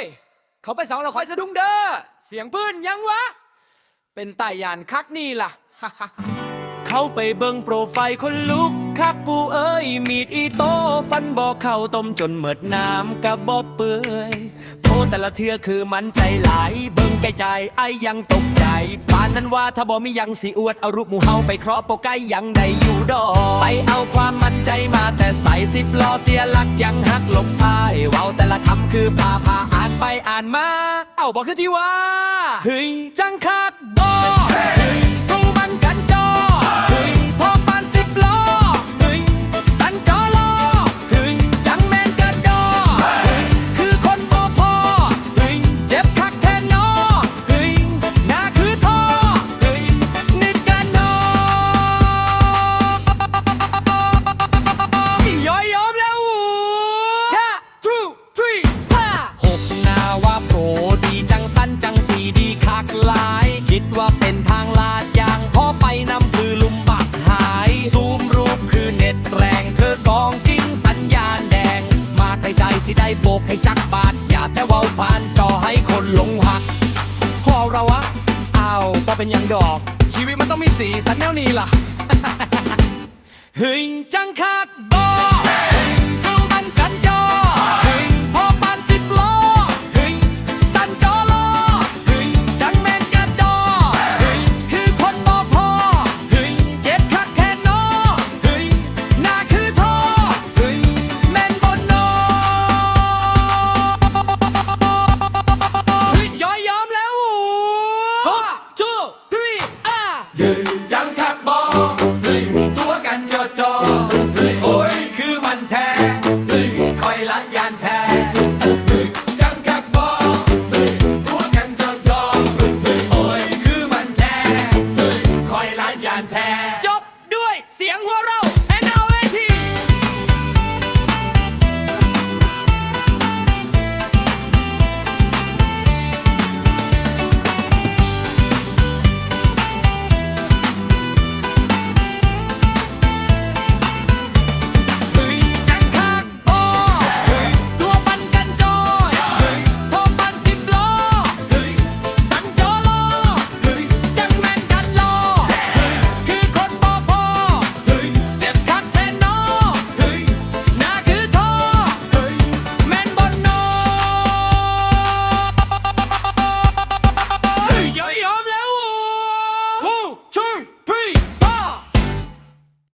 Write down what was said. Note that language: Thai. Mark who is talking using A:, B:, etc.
A: ยเขาไปสองเราคอยสะดุ้งเด้อ เสียงปืนยังวะ เป็นไต่ยานคักนี่ล่ะ
B: เขาไปเบิ่งโปรไฟล์คนลุกคักปูเอ้ย มีดอีโตฟันบอกเข้าต้มจนเหมิดน้ำกับบอบเปื่อยโพแต่ละเทือคือมันใจหลาย เบิ่งไกลใจไอ้ยังตกใจปานนั้นว่าถ้าบ่มียังสิอวด เอารูปหมูเฮาไปเคราะห์โปไกยังได้อยู่ดอกไปเอาความมั่นใจมาแต่ใส่สิบล้อเสียหลักยังหักหลบซ้ายเว้าแต่ละคำคือพาพา ไปอ่านมา
A: เอ้าบอกคือที่ว่า
B: เฮ้ยจังคัก ลาดยางพอไปนำคือลุมบักหาย ซูมรูปคือเน็ตแรง เธอกองจริงสัญญาณแดง มาใกล้ใจสิได้โบกให้จักบาท อย่าแต่เว้าผ่านจอให้คนหลงหัก
A: พอเราวะอ้าวพอเป็นยังดอก ชีวิตมันต้องมีสีสันแนวนี้ล่ะ
B: เฮ้ยจังคักบ โอ้ยคือมันแท้